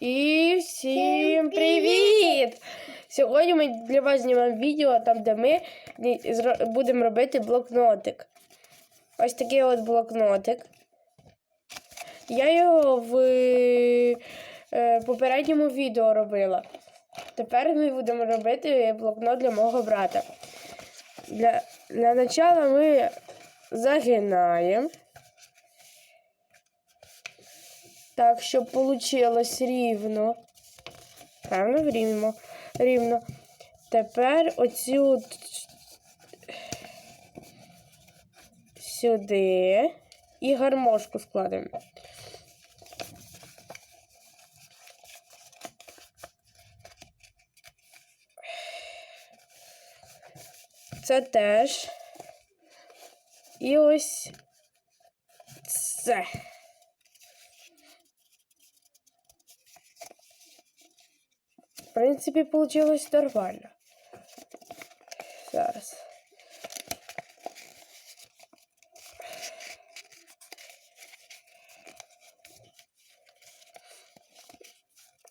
І всім привіт! Сьогодні ми для вас знімаємо відео, там, де ми будемо робити блокнотик. Ось такий от блокнотик. Я його в е, попередньому відео робила. Тепер ми будемо робити блокнот для мого брата. Для, для начала ми загинаємо. Так, щоб вийшло рівно. Правильно рівно. рівно. Тепер оцю сюди і гармошку складемо. Це теж. І ось це. В принципі, получилось нормально. Зараз.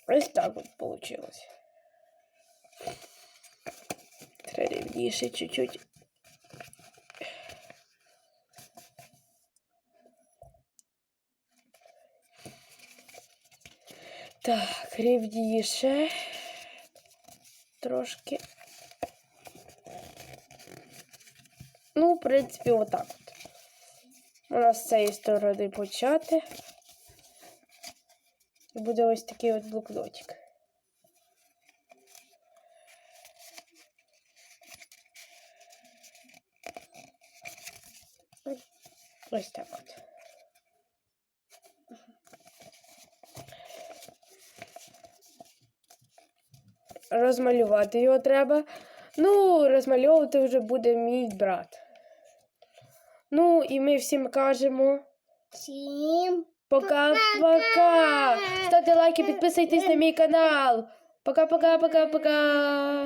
Ось так от получилось. Треба рівніше чуть-чуть. Так, рівніше. Трошки. Ну, в принципі, отак от. Можна з цієї сторони почати. І буде ось такий от блокнотик. Ось так от. Розмалювати його треба. Ну, розмальовувати вже буде мій брат. Ну, і ми всім кажемо. Всім Пока-пока! Ставте лайки, підписуйтесь на мій канал. Пока-пока-пока-пока.